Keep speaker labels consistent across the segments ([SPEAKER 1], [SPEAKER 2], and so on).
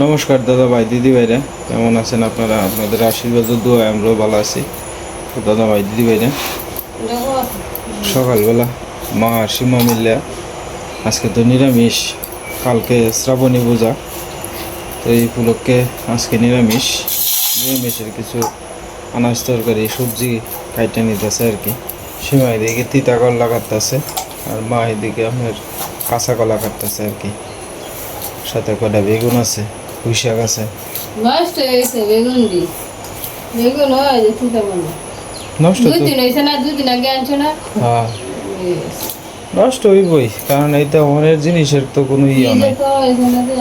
[SPEAKER 1] নমস্কার দাদা ভাই, দিদি ভাইরা। কেমন আছেন আপনারা? আপনাদের আশীর্বাদ দোয়া আমরাও ভালো আছি। দাদা ভাই, দিদি ভাইরা, সকালবেলা মা আর সীমা মিল্লা আজকে তো নিরামিষ, কালকে শ্রাবণী পূজা। তো এই উপলক্ষে আজকে নিরামিষ, নিরামিষের কিছু আনাজ তরকারি, সবজি কাইটে নিতেছে আর কি। সীমা এদিকে তিতা কলা কাটতেছে আর মা এদিকে আপনার কাঁচা কলা কাটতেছে আর কি। সাথে কটা বেগুন আছে। পুঁই শাক আছে।
[SPEAKER 2] নষ্ট হয়ে গেছে বেগুন দি। বেগুন হয় যে তুই তেমন
[SPEAKER 1] নষ্ট
[SPEAKER 2] দুই দিন হয়েছে না দুই দিন আগে আনছো না?
[SPEAKER 1] হ্যাঁ। নষ্ট হইবই কারণ এইটা অনেক জিনিসের তো কোনো ইয়ে নাই।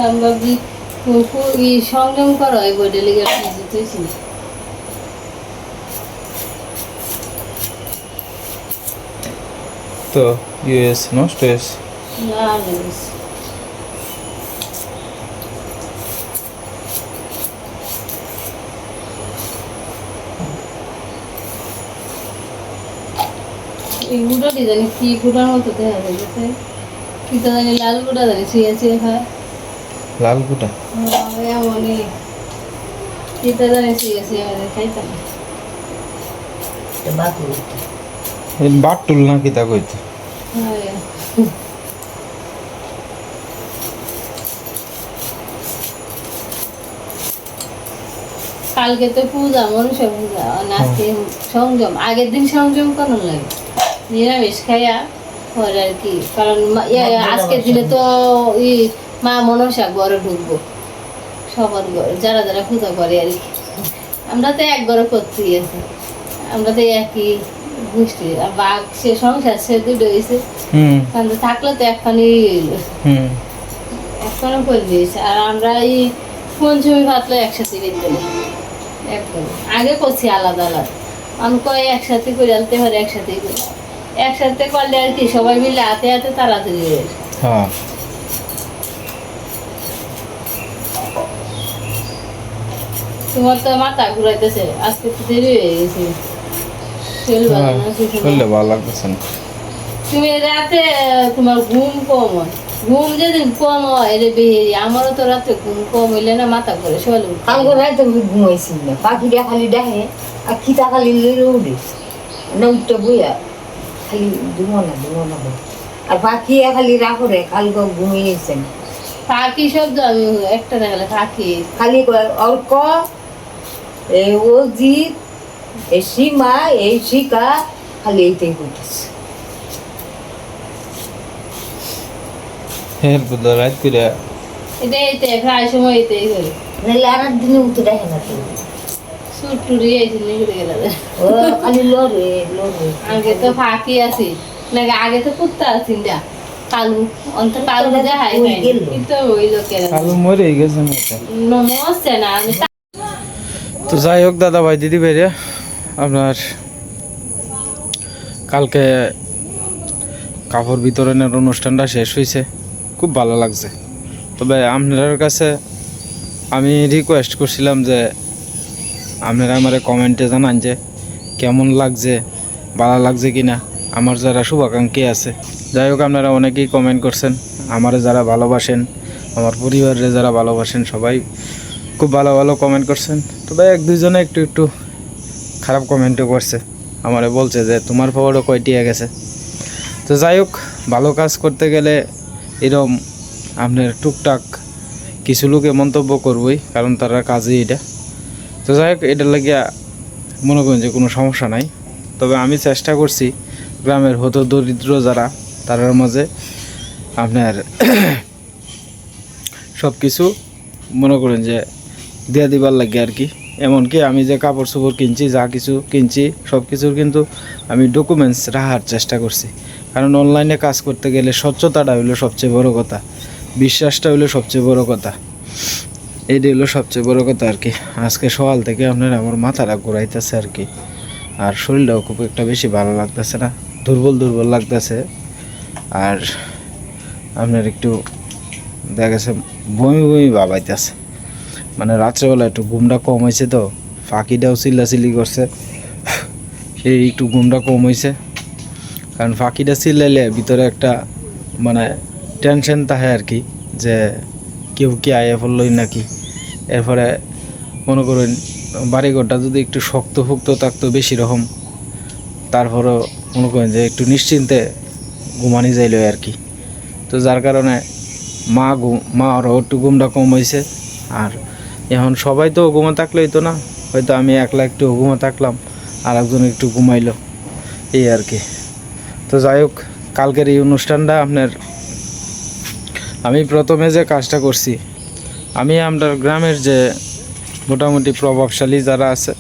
[SPEAKER 2] আমরা সংযম করা হয়
[SPEAKER 1] তো ইউএস নষ্ট হয়েছে।
[SPEAKER 2] না এই গুঁড়োটি জানি কি গুঁড়ার মতো দেখা জানি লাল গুঁড়া জানি শুয়ে শুয়ে খায়।
[SPEAKER 1] লাল কুটা
[SPEAKER 2] এমনই। চিন্তা জানি শুয়ে শুয়ে খাইতাম।
[SPEAKER 1] বাটুল না কি তা
[SPEAKER 2] হ্যাঁ। কালকে তো পূজা মনুষ্য পূজা আজকে সংযম। আগের দিন সংযম কেন লাগে। নিরামিষ খাইয়া পরে আর কি কারণ মা- ইয়া- আজকের দিনে তো ই মা মনসা ঘরে ঢুকবো সবার ঘরে যারা যারা পূজা করে আর কি আমরা তো এক ঘরে করতেই আছে আমরা তো একই গোষ্ঠী আর বাঘ সে সংসার সে দুটো হয়েছে
[SPEAKER 1] হুম
[SPEAKER 2] কিন্তু থাকলে তো একখানি
[SPEAKER 1] হুম
[SPEAKER 2] একখানে করে দিয়েছে আর আমরা এই পঞ্চমী ভাতলে একসাথে বেঁধে একদম আগে করছি আলাদা আলাদা আমি কয় একসাথে করে আনতে পারি একসাথেই করি একসাথে করলে আর কি সবাই মিলে হাতে হাতে তাড়াতাড়ি হয়ে
[SPEAKER 1] হ্যাঁ।
[SPEAKER 2] তোমার তো মাথা ঘুরাইতেছে আজকে তো দেরি হয়ে গেছে। শরীর ভালো
[SPEAKER 1] লাগতেছে না।
[SPEAKER 2] তুমি রাতে তোমার ঘুম কম হয়। ঘুম যেদিন কম হয় রে বেহেরি আমারও তো রাতে ঘুম কম হইলে না মাথা করে শোয়ালে
[SPEAKER 3] কালকে রাতে আমি ঘুমাইছি না। পাখিটা খালি দেখে আর খিতা খালি লইলে উঠে। না উঠতে বইয়া খালি ঘুমো না ঘুমো না আর পাখি খালি রাখরে কালকে ঘুমিয়েছেন
[SPEAKER 2] থাকি শব্দ আমি একটা দেখালে থাকি
[SPEAKER 3] খালি অর্ক এই অজিত এই সীমা এই শিকা খালি এইটাই
[SPEAKER 1] বুদ্ধ রাত করে
[SPEAKER 2] এটাই এটাই প্রায় সময় এটাই করি।
[SPEAKER 3] নাহলে আর দিনে উঠে দেখে না
[SPEAKER 2] আগে তো ফাঁকি আছি নাকি আগে তো কুত্তা আছি না? কালু অন্ত কালু দেখাই
[SPEAKER 3] ওই
[SPEAKER 2] কিন্তু ওই লোকের।
[SPEAKER 1] আলু মরে গেছে
[SPEAKER 2] নমস্তে না তো
[SPEAKER 1] যাই হোক দাদা ভাই দিদি ভাইরা আপনার কালকে কাপড় বিতরণের অনুষ্ঠানটা শেষ হয়েছে। খুব ভালো লাগছে। তবে আপনার কাছে আমি রিকোয়েস্ট করছিলাম যে আপনারা আমার কমেন্টে জানান যে কেমন লাগছে, ভালো লাগছে কি না আমার যারা শুভাকাঙ্ক্ষী আছে, যাই হোক আপনারা অনেকেই কমেন্ট করছেন, আমার যারা ভালোবাসেন, আমার পরিবারে যারা ভালোবাসেন, সবাই খুব ভালো ভালো কমেন্ট করছেন। তো তবে এক দুইজনে একটু একটু খারাপ কমেন্টও করছে, আমারে বলছে যে, তোমার পাওয়ারও কয়টিয়া গেছে? তো যাই হোক, ভালো কাজ করতে গেলে এরম আপনার টুকটাক কিছু লোকে মন্তব্য করবই, কারণ তারা কাজই এটা। তো যাই হোক, এটার লাগিয়া মনে করেন যে কোনো সমস্যা নাই। তবে আমি চেষ্টা করছি গ্রামের হত দরিদ্র যারা, তারার মাঝে আপনার সব কিছু মনে করেন যে দেয়া দিবার লাগে আর কি। এমনকি আমি যে কাপড় চোপড় কিনছি, যা কিছু কিনছি সব কিছুর কিন্তু আমি ডকুমেন্টস রাখার চেষ্টা করছি। কারণ অনলাইনে কাজ করতে গেলে স্বচ্ছতাটা হলো সবচেয়ে বড় কথা, বিশ্বাসটা হলো সবচেয়ে বড় কথা। এইটাই হলো সবচেয়ে বড় কথা আর কি। আজকে সকাল থেকে আপনার আমার মাথাটা ঘুরাইতেছে আর কি। আর শরীরটাও খুব একটা বেশি ভালো লাগতেছে না, দুর্বল দুর্বল লাগতেছে। আর আপনার একটু দেখা গেছে, বমি বমি ভাবাইতেছে মানে রাত্রেবেলা একটু ঘুমটা কম হয়েছে তো, ফাঁকিটাও চিল্লাচিল্লি করছে। সেই একটু ঘুমটা কম হয়েছে। কারণ ফাঁকিটা চিল্লাইলে ভিতরে একটা মানে টেনশন থাকে আর কি, যে কেউ কি আয়া পড়লই নাকি? এরপরে মনে করেন বাড়িঘরটা যদি একটু শক্ত ফুক্ত থাকতো বেশি রকম, তারপরও মনে করেন যে একটু নিশ্চিন্তে ঘুমানি যাইল আর কি। তো যার কারণে মা ঘুম মা আরও একটু ঘুমটা কম হয়েছে আর এখন সবাই তো ঘুমা থাকলেই তো না, হয়তো আমি একলা একটু ঘুমা থাকলাম আর একজন একটু ঘুমাইলো, এই আর কি। তো যাই হোক, কালকের এই অনুষ্ঠানটা আপনার, আমি প্রথমে যে কাজটা করছি আমি আমরা গ্রামের যে মোটামুটি প্রভাবশালী যারা আছে,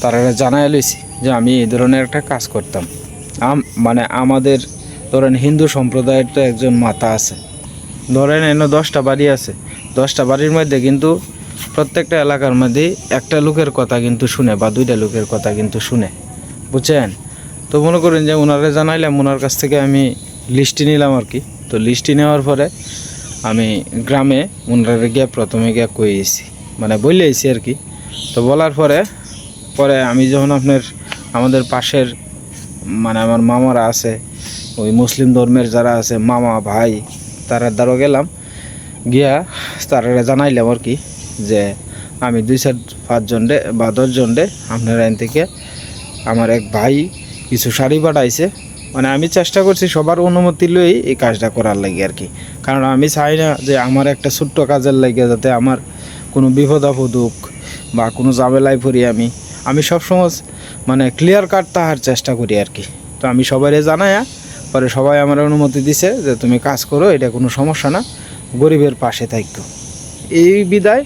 [SPEAKER 1] তারা জানাই লইছি যে আমি এই ধরনের একটা কাজ করতাম। আম মানে আমাদের ধরেন হিন্দু সম্প্রদায়ের তো একজন মাতা আছে। ধরেন এনে দশটা বাড়ি আছে। দশটা বাড়ির মধ্যে কিন্তু প্রত্যেকটা এলাকার মধ্যে একটা লোকের কথা কিন্তু শুনে বা দুইটা লোকের কথা কিন্তু শুনে। বুঝছেন? তো মনে করেন যে ওনারা জানাইলাম ওনার কাছ থেকে আমি লিস্টি নিলাম আর কি। তো লিস্টি নেওয়ার পরে আমি গ্রামে ওনারা গিয়ে প্রথমে গিয়ে কইয়েছি মানে বলেছি আর কি। তো বলার পরে পরে আমি যখন আপনার আমাদের পাশের মানে আমার মামারা আছে, ওই মুসলিম ধর্মের যারা আছে, মামা, ভাই, তারা দ্বারা গেলাম। গিয়া তারা জানাইলাম আর কি, যে আমি দুই চার পাঁচজন ডে বা দশজন ডে আপনার আইন থেকে আমার এক ভাই কিছু শাড়ি পাঠাইছে। মানে আমি চেষ্টা করছি সবার অনুমতি লই এই কাজটা করার লাগে আর কি। কারণ আমি চাই না যে আমার একটা ছোট্ট কাজের লাগে যাতে আমার কোনো বিপদ আপদ হোক বা কোনো ঝামেলায় পড়ি আমি। আমি সবসময় মানে ক্লিয়ার কাট তাহার চেষ্টা করি আর কি। তো আমি সবাইরে জানায়া পরে সবাই আমার অনুমতি দিছে যে তুমি কাজ করো, এটা কোনো সমস্যা না, গরিবের পাশে থাকতো এই বিদায়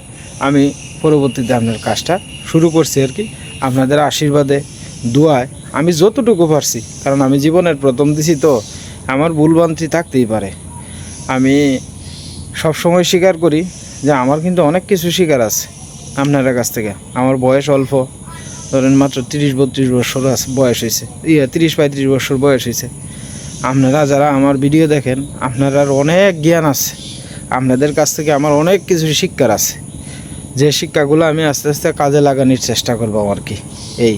[SPEAKER 1] আমি পরবর্তীতে আপনার কাজটা শুরু করছি আর কি। আপনাদের আশীর্বাদে, দোয়ায় আমি যতটুকু পারছি, কারণ আমি জীবনের প্রথম দিছি তো, আমার ভুলভ্রান্তি থাকতেই পারে। আমি সবসময় স্বীকার করি যে আমার কিন্তু অনেক কিছু শিকার আছে আপনার কাছ থেকে। আমার বয়স অল্প, ধরেন মাত্র তিরিশ বত্রিশ বছর আছে, বয়স হয়েছে। ইয়ে তিরিশ পঁয়ত্রিশ বছর বয়স হয়েছে। আপনারা যারা আমার ভিডিও দেখেন, আপনার অনেক জ্ঞান আছে। আপনাদের কাছ থেকে আমার অনেক কিছু শিক্ষার আছে। যে শিক্ষাগুলো আমি আস্তে আস্তে কাজে লাগানোর চেষ্টা করব আর কি, এই।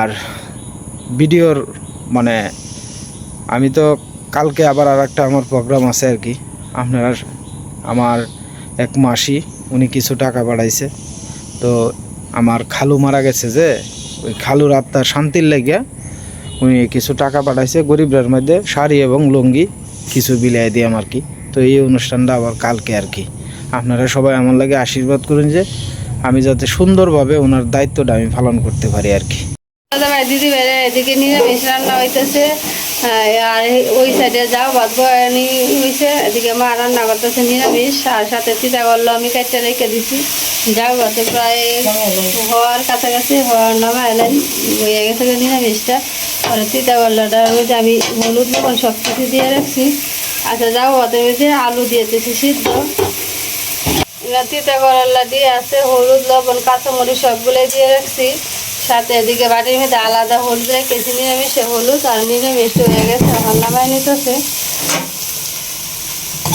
[SPEAKER 1] আর ভিডিওর মানে আমি তো কালকে আবার আর একটা আমার প্রোগ্রাম আছে আর কি। আপনার, আমার এক মাসি, উনি কিছু টাকা বাড়াইছে। তো আমার খালু মারা গেছে যে, ওই খালুর আত্মার শান্তির লেগে উনি কিছু টাকা পাঠাইছে গরিবরার মধ্যে, শাড়ি এবং লুঙ্গি কিছু বিলাই দিয়াম আর কি। তো এই অনুষ্ঠানটা আবার কালকে আর কি। আপনারা সবাই আমার লাগে আশীর্বাদ করুন যে, আমি যাতে সুন্দরভাবে ওনার দায়িত্বটা আমি পালন করতে পারি আর কি।
[SPEAKER 2] দাদা দিদি ভাই এদিকে নিরামিষ রান্না হইতেছে। আর ওই সাইডে যাও, ভাত বয়ানি হইছে। এদিকে মা রান্না করতেছে নিরামিষ, আর সাথে চিতা করল আমি কাটতে রেখে দিছি। যাও, ভাতে প্রায় হওয়ার কাছাকাছি হওয়ার নামা এলেন। হয়ে গেছে নিরামিষটা। আর চিতা করলোটার মধ্যে আমি হলুদ, লবণ সব কিছু দিয়ে রাখছি। আচ্ছা যাও ভাতের মধ্যে আলু দিয়েতেছি সিদ্ধ। তিতা করলা দিয়ে আছে, হলুদ, লবণ, কাঁচামরিচ সবগুলো দিয়ে রাখছি। সাথে এদিকে বাটির মধ্যে আলাদা হলুদ রেখেছি নিরামিষে হলুদ আর নিরামিষ হয়ে গেছে নামাই নিতেছে।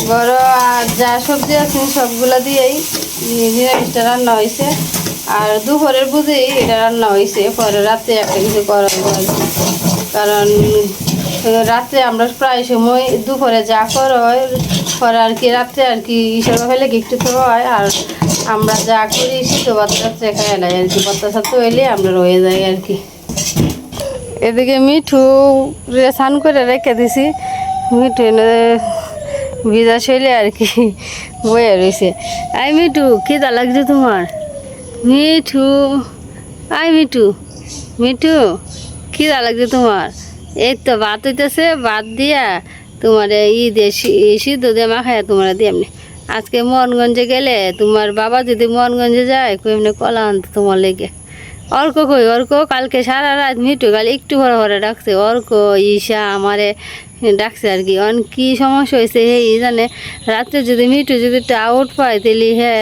[SPEAKER 2] বড় আর যা সবজি আছে সবগুলো দিয়েই নিরামিষটা রান্না হয়েছে। আর দুপুরের বুঝেই এটা রান্না হয়েছে পরে রাত্রে একটা কিছু করার পর কারণ রাত্রে আমরা প্রায় সময় দুপুরে যা করা হয় পরে আর কি রাত্রে আর কি হিসেবে ফেলে কি একটু তো হয়। আর আমরা যা করি ভাত রাত্রে খাই নাই আর কি। বাচ্চা সাথে হইলে আমরা রয়ে যাই আর কি। এদিকে মিঠু রে স্নান করে রেখে দিছি। মিঠু এনে ভিজা শৈলে আর কি বয়ে রয়েছে আই মিঠু, খিদা লাগছে তোমার? মিঠু, আই মিঠু মিঠু, খিদা লাগছে তোমার? এই তো ভাত হইতেছে, ভাত দিয়া তোমার ই দেশি সিদ্ধ দিয়ে মাখায় তোমার দিয়ে এমনি আজকে মোহনগঞ্জে গেলে তোমার বাবা যদি মোহনগঞ্জে যায় এমনি কলা আনতো তোমার লেগে। অর্ক কই, অর্ক? কালকে সারা রাত মিটু কাল একটু ভরে ভরে ডাকছে, অর্ক, ঈশা আমারে ডাকছে আর কি। অন কি সমস্যা হয়েছে হে জানে। রাত্রে যদি মিটু যদি আউট পায় তাহলে হ্যাঁ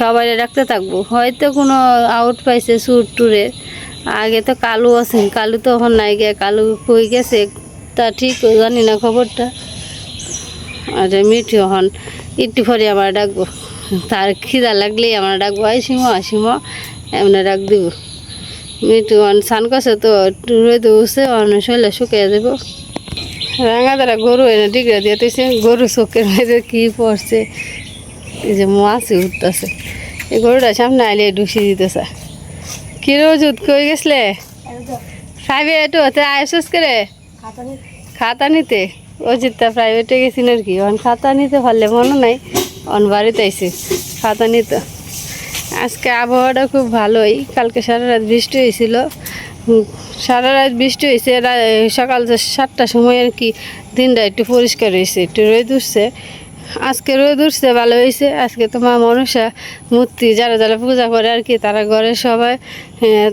[SPEAKER 2] সবাই ডাকতে থাকব। হয়তো কোনো আউট পাইছে সুর টুরে। আগে তো কালু আছে কালু তো এখন নাই গে। কালু কই গেছে? তা ঠিক জানি না খবরটা। আর মিঠু এখন একটু পরে আমার ডাকবো। তার খিদা লাগলেই আমার ডাকবো। আইসিম আসিম এমনি ডাক দিব। মিঠু অন স্নান করছে তো একটু রোদ উঠছে অন শৈলে শুকিয়ে দেবো। রাঙা দ্বারা গরু এনে ডিগড়ে দিয়ে তুইছে গরু চোখের মধ্যে কী পড়ছে? এই যে মাছ উঠতেছে। এই গরুটা সামনে আইলে ঢুসি দিতেছে। কি রোজুত কই গেছলে? প্রাইভেট হতে আয়সস করে খাতা নিতে? অজিতটা প্রাইভেটে গেছিল আর কি। অন খাতা নিতে পারলে মনে নাই অন বাড়িতে আইসি খাতা নিতে। আজকে আবহাওয়াটা খুব ভালোই কালকে সারা রাত বৃষ্টি হয়েছিল। সারা রাত বৃষ্টি হয়েছে সকাল সাতটার সময় আর কি দিনটা একটু পরিষ্কার হয়েছে একটু রোদ উঠছে। আজকে রোদ উঠছে ভালো হয়েছে। আজকে তো মা মনসা মূর্তি যারা যারা পূজা করে আর কি তারা ঘরে সবাই হ্যাঁ,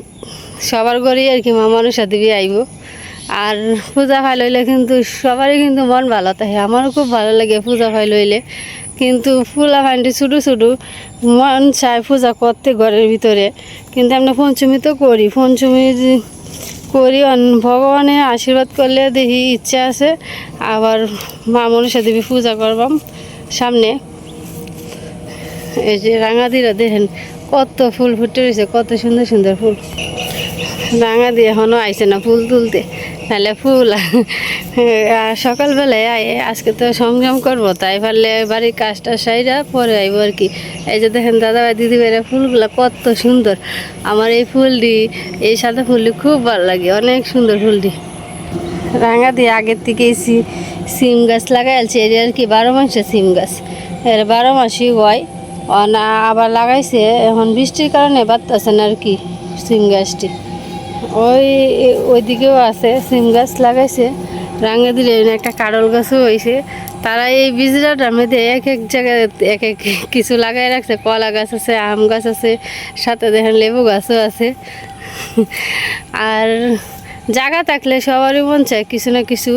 [SPEAKER 2] সবার ঘরেই আর কি মা মনসা দেবী আইব। আর পূজা ভালো হইলে কিন্তু সবারই কিন্তু মন ভালো থাকে। আমারও খুব ভালো লাগে পূজা ভালো হইলে কিন্তু ফুলা ফান্ডি ছোটো ছোটো মন চায় পূজা করতে ঘরের ভিতরে। কিন্তু আমরা পঞ্চমী তো করি। পঞ্চমী করি ভগবানের আশীর্বাদ করলে দেখি ইচ্ছা আছে। আবার মা মনসা দেবী পূজা করবাম সামনে। এই যে রাঙাদিরা দেখেন, কত ফুল ফুটে রয়েছে কত সুন্দর সুন্দর ফুল। রাঙা দিয়ে এখনও আইসে না ফুল তুলতে। নাহলে ফুল। আর সকালবেলায় আজকে তো সংযম করব, তাই পারলে বাড়ির কাজটা সাইরা পরে আইব আর কি। এই যে দেখেন দাদা ভাই দিদি ভাইরা ফুলগুলো কত সুন্দর। আমার এই ফুলটি, এই সাদা ফুলটি খুব ভালো লাগে, অনেক সুন্দর ফুলটি। রাঙা দিয়ে আগের থেকে সি- সিম গাছ লাগাইছে এর আর কি বারো মাসে সিম গাছ। এর বারো মাসই হয় আবার লাগাইছে, এখন বৃষ্টির কারণে বাড়তেছে না আর কি সিম গাছটি। ওই ওইদিকেও আছে, সিম গাছ লাগাইছে। রাঙা দিলে একটা কারল গাছও হয়েছে তারা এই বিজরাটার মধ্যে এক এক জায়গায় এক এক কিছু লাগাই রাখছে। কলা গাছ আছে, আম গাছ আছে, সাথে দেখেন লেবু গাছও আছে। আর জায়গা থাকলে সবারই মন চায় কিছু না কিছু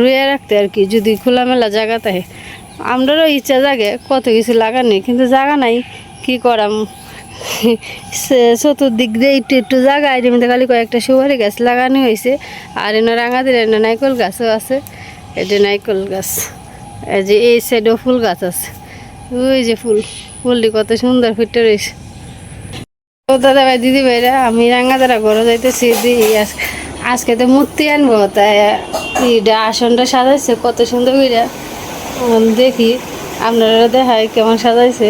[SPEAKER 2] রুয়ে রাখতে আর কি, যদি খোলামেলা জায়গা থাকে। আমারও ইচ্ছা জাগে, কত কিছু লাগার নেই, কিন্তু জায়গা নাই, কি করাম? চতুর্দিক দিয়ে একটু একটু জায়গা, এর মধ্যে খালি কয়েকটা সুপারি গাছ লাগানো হয়েছে। আর এনে রাঙাদের এনে নাইকল গাছও আছে। যে নাইকল গাছ, এই যে এই সাইডেও ফুল গাছ আছে। ওই যে ফুল, ফুলটি কত সুন্দর ফুটে রয়েছে। ও দাদা ভাই দিদি ভাইরা আমি রাঙ্গাদারা ঘরে যাইতেছি। আজকে তো মূর্তি আনব, তাই আসনটা সাজাইছে, কত সুন্দর করে দেখি আপনারা দেখায় কেমন সাজাইছে।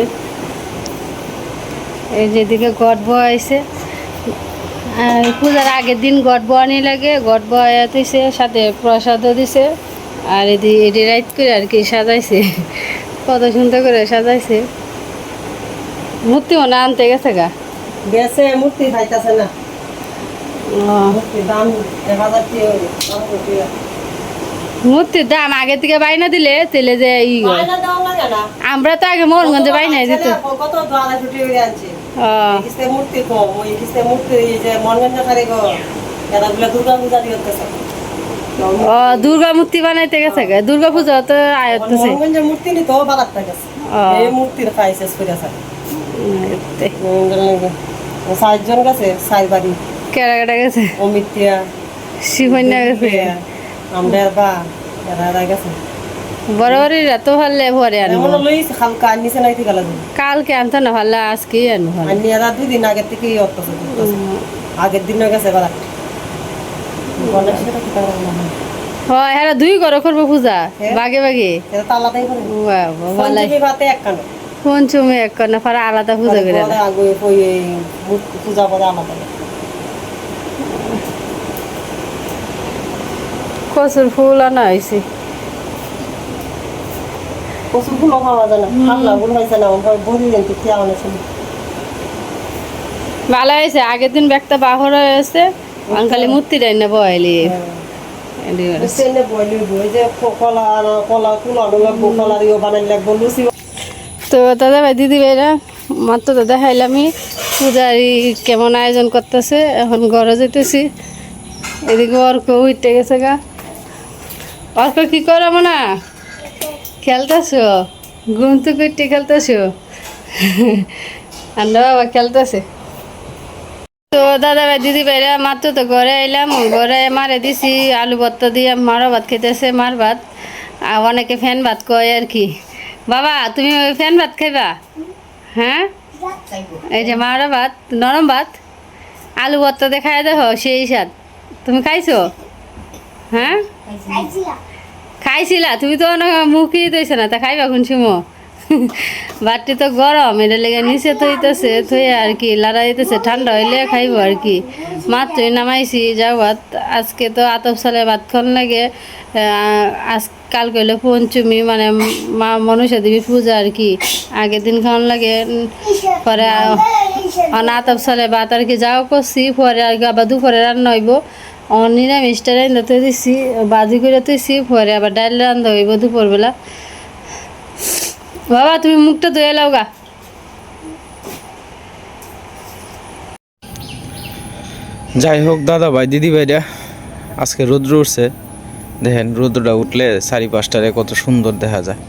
[SPEAKER 2] এই যেদিকে গট বয়াইছে আর পূজার আগের দিন গট বয়ানি লাগে গট বয়াতেছে সাথে প্রসাদও দিছে আর এদি এটি রাইট করে আর কি সাজাইছে। কত সুন্দর করে সাজাইছে। মূর্তি মনে আনতে গেছে গা?
[SPEAKER 4] গেছে মূর্তি পাইতাছে না?
[SPEAKER 2] মূর্তির দাম আগে থেকে বাইনা দিলে তেলে যে
[SPEAKER 4] না।
[SPEAKER 2] আমরা তো আগে মোহনগঞ্জে বাইনা দিত।
[SPEAKER 4] কত কিস্তে মূর্তি কম, ওই কিস্তে মূর্তি যে মনগঞ্জ দুর্গা পূজা দিয়ে হতেছে।
[SPEAKER 2] ও দুর্গা মূর্তি বানাইতে গেছে দুর্গা পূজা তো আয়ত্তছে
[SPEAKER 4] মনগঞ্জের মূর্তি নিত বাজারটা গেছে। এই মূর্তির খাই শেষ করে আছে।
[SPEAKER 2] এতে।
[SPEAKER 4] গেছে চার বাড়ি
[SPEAKER 2] কেডা কেডা গেছে?
[SPEAKER 4] অমিতিয়া
[SPEAKER 2] শিবন্যা গেছে।
[SPEAKER 4] আমরা বা এরা গেছে।
[SPEAKER 2] বড় বড়িরা তো ভালে ভরে আনব।
[SPEAKER 4] আনিছে
[SPEAKER 2] কালকে আনতো না ভালো আজকে আনব
[SPEAKER 4] আনি এরা দুই দিন আগের থেকে অত্যাচার আগের গেছে তার নাম?
[SPEAKER 2] হয় হ্যাঁ দুই ঘর করব পূজা বাগে বাগে।
[SPEAKER 4] পঞ্চমী ভাতে এক কানে
[SPEAKER 2] আলাদা পূজা করে
[SPEAKER 4] আগে পূজা আলাদা
[SPEAKER 2] কচুর ফুল আনা হয়েছে
[SPEAKER 4] কচু ফুলও খাওয়া যায় না পাতলা ফুল হয়েছে না বড়ি দিন আনা ছিল
[SPEAKER 2] ভালো হয়েছে আগের দিন ব্যাগটা বাহর হয়েছে খালি মূর্তি ডাই না বয়লি তো দাদা ভাই দিদি ভাইরা মাত্র তো দেখাইলামই পূজারি কেমন আয়োজন করতেছে এখন ঘরে যেতেছি এদিকে অর্ক উঠতে গেছে গা। অর্ক কি করো না খেলতেছো? ঘুম তো করতে খেলতেছো? আর বাবা খেলতেছে। তো দাদা ভাই, দিদি ভাইরা মাত্র তো ঘরে এলাম ঘরে মারে দিছি, আলু ভর্তা দিয়ে মারো ভাত খেতেছে, মার ভাত। আর অনেকে ফ্যান ভাত কয় আর কি। বাবা, তুমি ফ্যান ভাত খাইবা? হ্যাঁ? এই যে মারো ভাত, নরম ভাত। আলু ভর্তা দিয়ে খাই দেখো, সেই স্বাদ। তুমি খাইছো? হ্যাঁ? খাইছিলা, তুমি তো অনেক মুখই দিয়েছ না, তা খাইবা কোন সময়? বাটি তো গরম এটা লেগে নিচে থইতেছে থই আর কি লড়াইতেছে ঠান্ডা হইলে খাইব আর কি। মাত্রই নামাইছি যাও ভাত আজকে তো আতপ সালে ভাত খান লাগে আজ কাল কইলে পঞ্চমী মানে মা মনসা দেবী পূজা আর কি, আগের দিন খাওয়ান লাগে, পরে আতপ সালে ভাত আর কি, যাও করছি, পরে আর কি আবার দুপুরে রান্না হইব। ও নিরামিষটা রান্না তো দিছি, বাজি করে তুইছি পরে আবার ডাল রান্না হইব দুপুরবেলা। বাবা, তুমি মুখটা ধুয়ে লাও গা।
[SPEAKER 1] যাই হোক, দাদা ভাই, দিদি ভাইরা, আজকে রৌদ্র উঠছে। দেখেন, রৌদ্রটা উঠলে চারি পাঁচটারে কত সুন্দর দেখা যায়।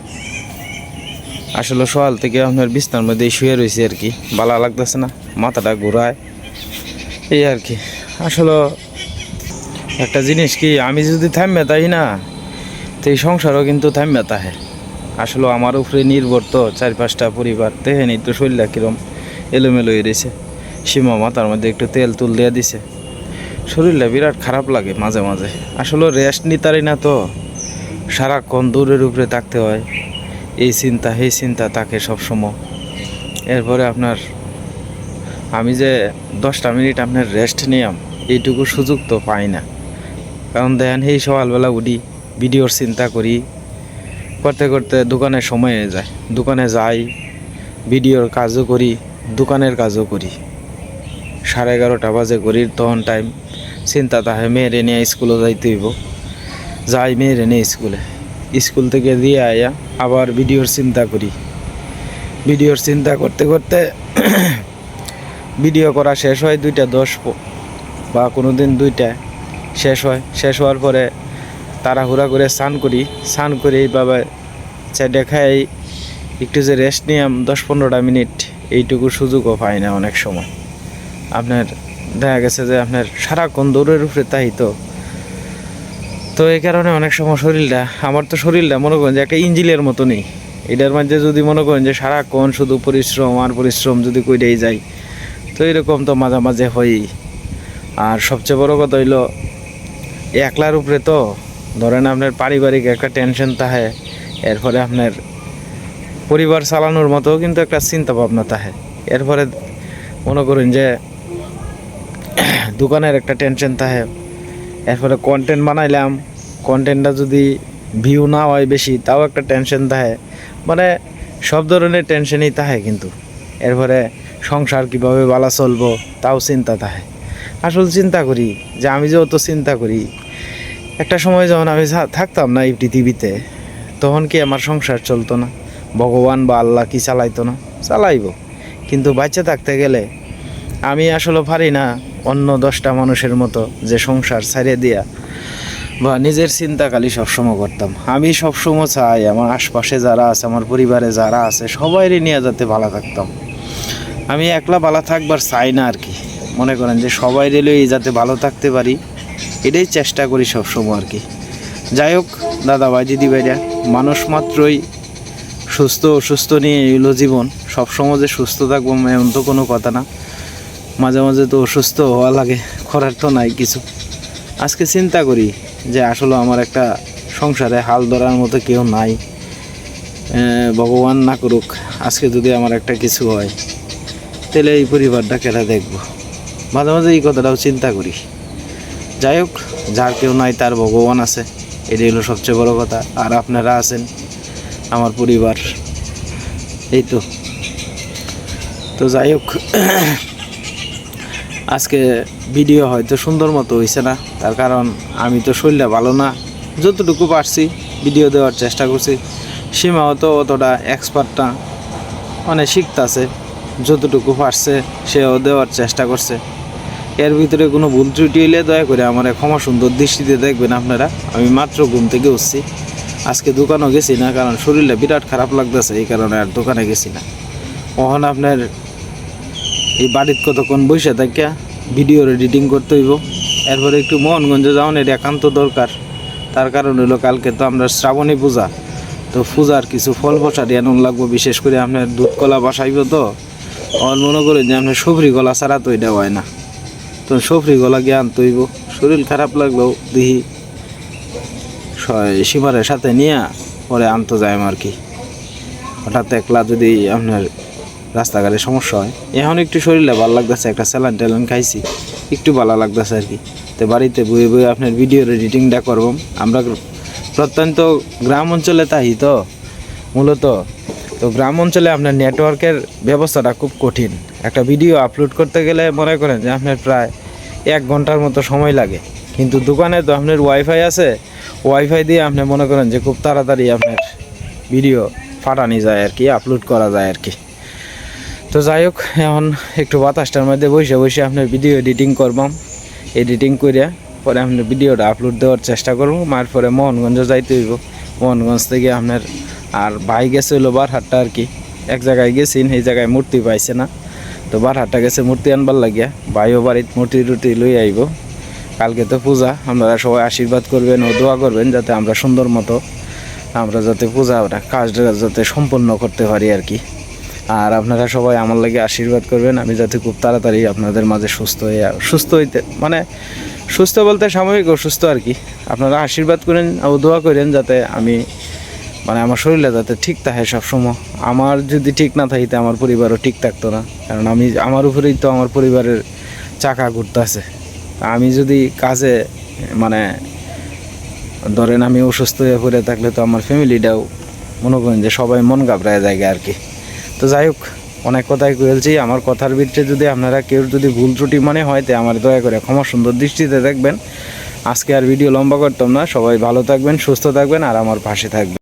[SPEAKER 1] আসলে সকাল থেকে আপনার বিছনার মধ্যে শুয়ে রয়েছে আর কি ভালো লাগতেছে না, মাথাটা ঘোরায়। এই আর কি, আসলে একটা জিনিস কি, আমি যদি থামবে তাই না? তো এই সংসারও কিন্তু থামবে তাহে। আসলে আমার উপরে নির্ভর তো, চার পাঁচটা পরিবার দেখেনি তো শরীরটা কিরম এলোমেলো রয়েছে। সীমা মাথার মধ্যে একটু তেল তুল দিয়ে দিছে। শরীরটা বিরাট খারাপ লাগে মাঝে মাঝে। আসলে রেস্ট নিতারি না তো। সারাক্ষণ দূরের উপরে থাকতে হয়। এই চিন্তা এই চিন্তা তাকে সবসময়। এরপরে আপনার, আমি যে দশটা মিনিট আপনার রেস্ট নিলাম এইটুকু সুযোগ তো পাই না। কারণ দেখেন সেই সকালবেলা উঠি, ভিডিওর চিন্তা করি। করতে করতে দোকানে সময় হয়ে যায়। দোকানে যাই, ভিডিওর কাজও করি, দোকানের কাজও করি। সাড়ে এগারোটা বাজে করি, তখন টাইম চিন্তা তাহে মেয়েরে নিয়ে স্কুলে যাইতে হইব। যাই মেয়েরে নিয়ে স্কুলে। স্কুল থেকে দিয়ে আয়া আবার ভিডিওর চিন্তা করি। ভিডিওর চিন্তা করতে করতে ভিডিও করা শেষ হয় দুইটা, দশ বা কোনো দিন দুইটা। শেষ হয়। শেষ হওয়ার পরে তাড়াহুড়া করে স্নান করি। স্নান করে এইভাবে চাইডে খাই একটু যে রেস্ট নিয়াম দশ পনেরোটা মিনিট, এইটুকু সুযোগও পাই না অনেক সময়। আপনার, দেখা গেছে যে আপনার সারাক্ষণ দৌড়ের উপরে তাই তো। তো এই কারণে অনেক সময় শরীরটা, আমার তো শরীরটা মনে করেন যে একটা ইঞ্জিলের মতনই। এটার মধ্যে যদি মনে করেন যে সারাক্ষণ শুধু পরিশ্রম আর পরিশ্রম যদি কইরেই যায় তো এরকম তো মাঝে মাঝে হয়ই। আর সবচেয়ে বড় কথা হইল একলার উপরে তো, ধরেন আপনার পারিবারিক একটা টেনশন তাহে, এরপরে আপনার পরিবার চালানোর মতো কিন্তু একটা চিন্তা ভাবনা তাহে। এরপরে মনে করুন যে, দোকানের একটা টেনশন তাহে। এরপরে কন্টেন্ট বানাইলাম কন্টেন্টটা যদি ভিউ না হয় বেশি, তাও একটা টেনশন থাকে মানে সব ধরনের টেনশনই থাকে কিন্তু। এরপরে সংসার কীভাবে বালা চলবো, তাও চিন্তা থাকে আসল চিন্তা করি, যে আমি যে অত চিন্তা করি একটা সময় যখন আমি থাকতাম না এই পৃথিবীতে, তখন কি আমার সংসার চলতো না? ভগবান বা আল্লাহ কি চালাইতো না? চালাইবো। কিন্তু বাচ্চা থাকতে গেলে আমি আসলে পারি না অন্য দশটা মানুষের মতো যে সংসার ছাড়িয়ে দিয়া বা নিজের চিন্তা খালি সবসময় করতাম। আমি সবসময় চাই আমার আশপাশে যারা আছে, আমার পরিবারে যারা আছে, সবাইরে নিয়ে যাতে ভালো থাকতাম। আমি একলা ভালো থাকবার চাই না আর কি। মনে করেন যে সবাই রেলেই যাতে ভালো থাকতে পারি। এটাই চেষ্টা করি সবসময় আর কি। যাই হোক দাদা ভাই দিদি ভাইরা মানুষ মাত্রই সুস্থ অসুস্থ নিয়ে এলো জীবন। সবসময় যে সুস্থ থাকব এমন তো কোনো কথা না। মাঝে মাঝে তো অসুস্থ হওয়া লাগে, করার তো নাই কিছু। আজকে চিন্তা করি যে আসলে আমার একটা সংসারে হাল ধরার মতো কেউ নাই। ভগবান না করুক, আজকে যদি আমার একটা কিছু হয়, তাহলে এই পরিবারটা কেটা দেখব। মাঝে মাঝে এই কথাটাও চিন্তা করি। যাই হোক, যার কেউ নাই, তার ভগবান আছে। এটাই হলো সবচেয়ে বড় কথা। আর আপনারা আছেন আমার পরিবার। এই তো। তো যাই হোক, আজকে ভিডিও হয়তো সুন্দর মতো হয়েছে না। তার কারণ, আমি তো শরীরটা ভালো না। যতটুকু পারছি, ভিডিও দেওয়ার চেষ্টা করছি। সীমাও তো অতটা এক্সপার্ট না। মানে শিখতেছে। যতটুকু পারছে, সেও দেওয়ার চেষ্টা করছে। এর ভিতরে কোনো ভুল ত্রুটি হইলে দয়া করে আমার ক্ষমা সুন্দর দৃষ্টিতে দেখবেন আপনারা। আমি মাত্র ঘুম থেকে উঠছি। আজকে দোকানও গেছি না, কারণ শরীরটা বিরাট খারাপ লাগতেছে, এই কারণে আর দোকানে গেছি না। ওখানে আপনার এই বাড়ির কতক্ষণ বসে থাকিয়া ভিডিওর এডিটিং করতে হইব। এরপরে একটু মোহনগঞ্জে যাওয়ার এটা একান্ত দরকার। তার কারণ হলো কালকে তো আমরা শ্রাবণী পূজা। তো পূজার কিছু ফল ফসারি আনুন লাগবো, বিশেষ করে আপনার দুধ কলা বাসাইব তো। আমার মনে করেন যে আপনার সবরি গলা ছাড়া তো এটা হয় না। তো সবরি গলা আনতে হইব শরীর খারাপ লাগলেও স- সীমারের সাথে নিয়ে পরে আনতে যায় আর কি। হঠাৎ একলা যদি আপনার রাস্তাঘাটে সমস্যা হয়, এখন একটু শরীরে ভালো লাগতেছে, একটা স্যালান ট্যালান খাইছি, একটু ভালো লাগতেছে আর কি। তো বাড়িতে বয়ে বয়ে আপনার ভিডিওর এডিটিংটা করব। আমরা প্রত্যন্ত গ্রাম অঞ্চলে তাই তো, মূলত তো গ্রাম অঞ্চলে আপনার নেটওয়ার্কের ব্যবস্থাটা খুব কঠিন। একটা ভিডিও আপলোড করতে গেলে মনে করেন যে আপনার প্রায় এক ঘণ্টার মতো সময় লাগে। কিন্তু দোকানে তো আপনার ওয়াইফাই আছে। ওয়াইফাই দিয়ে আপনি মনে করেন যে খুব তাড়াতাড়ি আপনার ভিডিও ফাটানি যায় আর কি আপলোড করা যায় আর কি। তো যাই হোক, এখন একটু বাতাসটার মধ্যে বসে বসে আপনার ভিডিও এডিটিং করবাম। এডিটিং করে পরে আপনার ভিডিওটা আপলোড দেওয়ার চেষ্টা করব। মার পরে মোহনগঞ্জ যাইতে হইব। মোহনগঞ্জ থেকে আপনার আর ভাই গেছে হলো বারহাটটা আর কি। এক জায়গায় গেছিন সেই জায়গায় মূর্তি পাইছে না। তো বারহাটটা গেছে মূর্তি আনবার লাগিয়া। ভাইও বাড়িতে মূর্তি টুটি লই আইব। কালকে তো পূজা, আপনারা সবাই আশীর্বাদ করবেন ও দোয়া করবেন যাতে আমরা সুন্দর মতো আমরা যাতে পূজা ওটা কাজটা যাতে সম্পন্ন করতে পারি আর কি। আর আপনারা সবাই আমার লাগে আশীর্বাদ করবেন। আমি যাতে খুব তাড়াতাড়ি আপনাদের মাঝে সুস্থ হয়ে, সুস্থ হইতে মানে সুস্থ বলতে সাময়িক অসুস্থ আর কি। আপনারা আশীর্বাদ করেন ও দোয়া করেন যাতে আমি মানে আমার শরীরে যাতে ঠিক থাকে সবসময়। আমার যদি ঠিক না থাকিতে আমার পরিবারও ঠিক থাকতো না। কারণ আমি, আমার উপরেই তো আমার পরিবারের চাকা ঘুরতেছে আমি যদি কাজে মানে ধরেন আমি অসুস্থ হয়ে পড়ে থাকলে তো আমার ফ্যামিলিটাও মনে করেন যে সবাই মন ঘাবড়ায় জায়গা আর কি তো যাই হোক, অনেক কথাই কয়েছি আমার কথার ভিতরে যদি আপনারা কেউ যদি ভুল ত্রুটি মনে হয়, তো আমার দয়া করে ক্ষমা সুন্দর দৃষ্টিতে দেখবেন। আজকে আর ভিডিও লম্বা করতাম না। সবাই ভালো থাকবেন, সুস্থ থাকবেন, আর আমার পাশে থাকবেন।